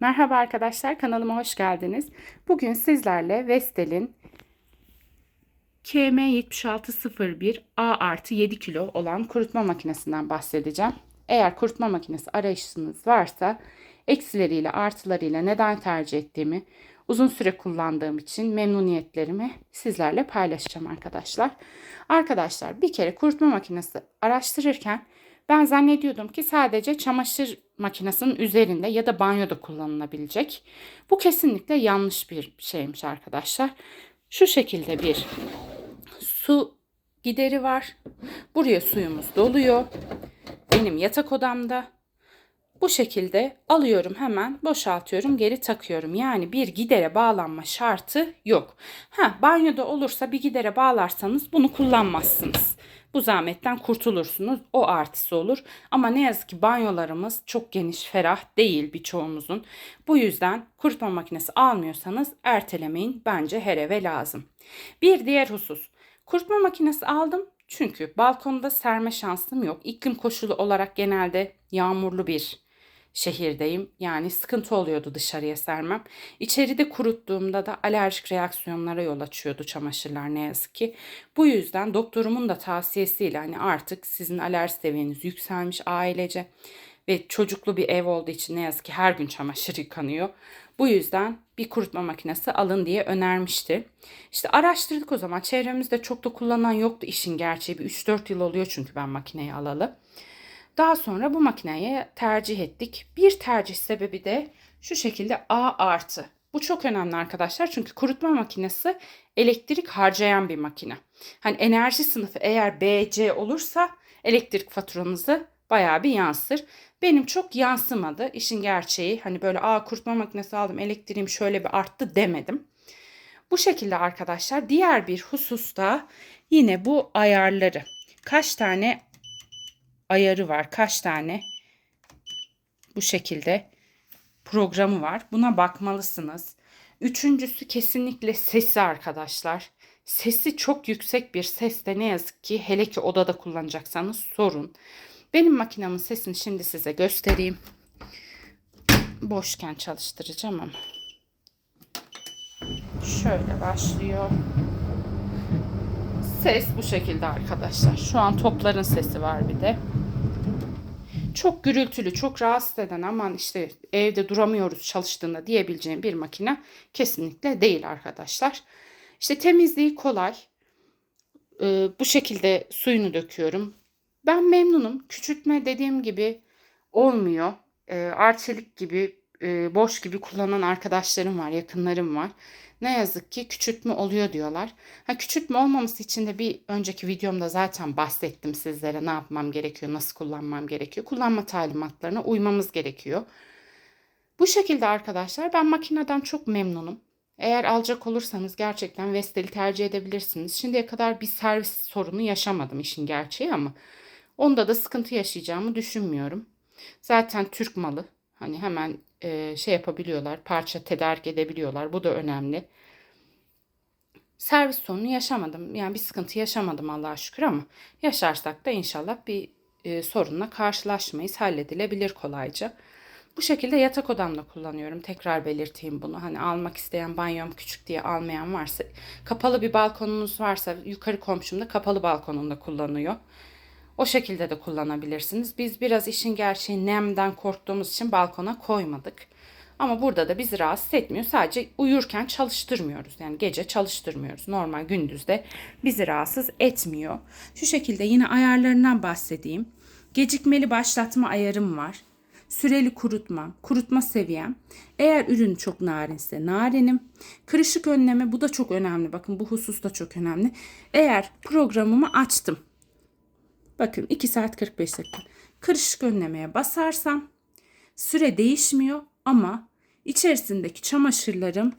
Merhaba arkadaşlar kanalıma hoş geldiniz. Bugün sizlerle Vestel'in KM7601 A artı 7 kilo olan kurutma makinesinden bahsedeceğim. Eğer kurutma makinesi arayışınız varsa eksileriyle artılarıyla neden tercih ettiğimi, uzun süre kullandığım için memnuniyetlerimi sizlerle paylaşacağım arkadaşlar. Arkadaşlar bir kere kurutma makinesi araştırırken ben zannediyordum ki sadece çamaşır makinesinin üzerinde ya da banyoda kullanılabilecek. Bu kesinlikle yanlış bir şeymiş arkadaşlar. Şu şekilde bir su gideri var. Buraya suyumuz doluyor. Benim yatak odamda. Bu şekilde alıyorum hemen boşaltıyorum geri takıyorum. Yani bir gidere bağlanma şartı yok. Ha banyoda olursa bir gidere bağlarsanız bunu kullanmazsınız. Bu zahmetten kurtulursunuz. O artısı olur. Ama ne yazık ki banyolarımız çok geniş, ferah değil birçoğumuzun. Bu yüzden kurutma makinesi almıyorsanız ertelemeyin. Bence her eve lazım. Bir diğer husus. Kurutma makinesi aldım. Çünkü balkonda serme şansım yok. İklim koşulu olarak genelde yağmurlu bir şehirdeyim. Yani sıkıntı oluyordu dışarıya sermem. İçeride kuruttuğumda da alerjik reaksiyonlara yol açıyordu çamaşırlar ne yazık ki. Bu yüzden doktorumun da tavsiyesiyle hani artık sizin alerji seviyeniz yükselmiş ailece ve çocuklu bir ev olduğu için ne yazık ki her gün çamaşır yıkanıyor. Bu yüzden bir kurutma makinesi alın diye önermişti. İşte araştırdık o zaman. Çevremizde çok da kullanan yoktu işin gerçeği. Bir 3-4 yıl oluyor çünkü ben makineyi alalı. Daha sonra bu makineyi tercih ettik. Bir tercih sebebi de şu şekilde A artı. Bu çok önemli arkadaşlar çünkü kurutma makinesi elektrik harcayan bir makine. Hani enerji sınıfı eğer BC olursa elektrik faturanızı bayağı bir yansır. Benim çok yansımadı işin gerçeği. Hani böyle a kurutma makinesi aldım elektriğim şöyle bir arttı demedim. Bu şekilde arkadaşlar diğer bir hususta yine bu ayarları kaç tane ayarı var kaç tane bu şekilde programı var. Buna bakmalısınız. Üçüncüsü kesinlikle sesi arkadaşlar. Sesi çok yüksek bir sesle ne yazık ki hele ki odada kullanacaksanız sorun. Benim makinemin sesini şimdi size göstereyim. Boşken çalıştıracağım ama. Şöyle başlıyor. Ses bu şekilde arkadaşlar. Şu an topların sesi var bir de. Çok gürültülü, çok rahatsız eden aman işte evde duramıyoruz çalıştığında diyebileceğim bir makine kesinlikle değil arkadaşlar. İşte temizliği kolay. Ee, bu şekilde suyunu döküyorum. Ben memnunum. Küçültme dediğim gibi olmuyor. E, arçelik gibi, e, boş gibi kullanan arkadaşlarım var, yakınlarım var. Ne yazık ki küçültme oluyor diyorlar. Ha, küçültme olmaması için de bir önceki videomda zaten bahsettim sizlere ne yapmam gerekiyor, nasıl kullanmam gerekiyor. Kullanma talimatlarına uymamız gerekiyor. Bu şekilde arkadaşlar ben makineden çok memnunum. Eğer alacak olursanız gerçekten Vestel'i tercih edebilirsiniz. Şimdiye kadar bir servis sorunu yaşamadım işin gerçeği ama Onda da sıkıntı yaşayacağımı düşünmüyorum. Zaten Türk malı. Hani hemen e, şey yapabiliyorlar, parça tedarik edebiliyorlar. Bu da önemli. Servis sorunu yaşamadım. Yani bir sıkıntı yaşamadım Allah'a şükür ama yaşarsak da inşallah bir e, sorunla karşılaşmayız. Halledilebilir kolayca. Bu şekilde yatak odamda kullanıyorum. Tekrar belirteyim bunu. Hani almak isteyen banyom küçük diye almayan varsa, kapalı bir balkonunuz varsa yukarı komşumda kapalı balkonunda kullanıyor. O şekilde de kullanabilirsiniz. Biz biraz işin gerçeği nemden korktuğumuz için balkona koymadık. Ama burada da bizi rahatsız etmiyor. Sadece uyurken çalıştırmıyoruz. Yani gece çalıştırmıyoruz. Normal gündüzde bizi rahatsız etmiyor. Şu şekilde yine ayarlarından bahsedeyim. Gecikmeli başlatma ayarım var. Süreli kurutma, kurutma seviyem. Eğer ürün çok narinse narinim. Kırışık önleme bu da çok önemli. Bakın bu husus da çok önemli. Eğer programımı açtım Bakın 2 saat 45 dakika. Kırışık önlemeye basarsam süre değişmiyor ama içerisindeki çamaşırlarım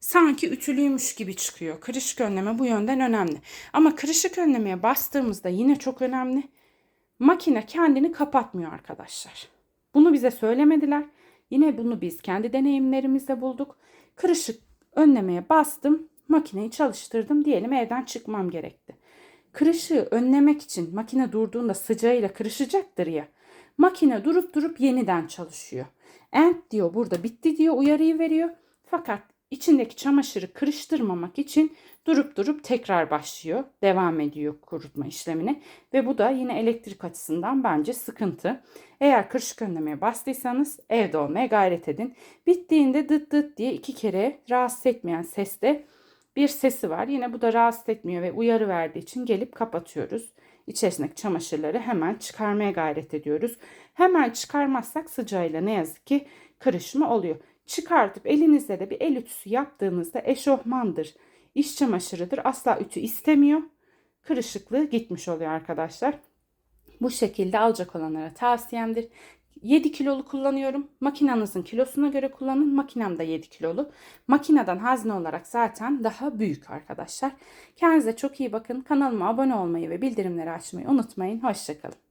sanki ütülüymüş gibi çıkıyor. Kırışık önleme bu yönden önemli. Ama kırışık önlemeye bastığımızda yine çok önemli. Makine kendini kapatmıyor arkadaşlar. Bunu bize söylemediler. Yine bunu biz kendi deneyimlerimizde bulduk. Kırışık önlemeye bastım, makineyi çalıştırdım diyelim evden çıkmam gerekti. Kırışığı önlemek için makine durduğunda sıcağıyla kırışacaktır ya. Makine durup durup yeniden çalışıyor. End diyor burada bitti diyor uyarıyı veriyor. Fakat içindeki çamaşırı kırıştırmamak için durup durup tekrar başlıyor. Devam ediyor kurutma işlemine. Ve bu da yine elektrik açısından bence sıkıntı. Eğer kırışık önlemeye bastıysanız evde olmaya gayret edin. Bittiğinde dıt dıt diye iki kere rahatsız etmeyen seste bir sesi var. Yine bu da rahatsız etmiyor ve uyarı verdiği için gelip kapatıyoruz. İçerisindeki çamaşırları hemen çıkarmaya gayret ediyoruz. Hemen çıkarmazsak sıcağıyla ne yazık ki kırışma oluyor. Çıkartıp elinizde de bir el ütüsü yaptığınızda eşofmandır, iş çamaşırıdır asla ütü istemiyor. Kırışıklığı gitmiş oluyor arkadaşlar. Bu şekilde alacak olanlara tavsiyemdir. 7 kilolu kullanıyorum. Makinanızın kilosuna göre kullanın. Makinem de 7 kilolu. Makineden hazne olarak zaten daha büyük arkadaşlar. Kendinize çok iyi bakın. Kanalıma abone olmayı ve bildirimleri açmayı unutmayın. Hoşçakalın.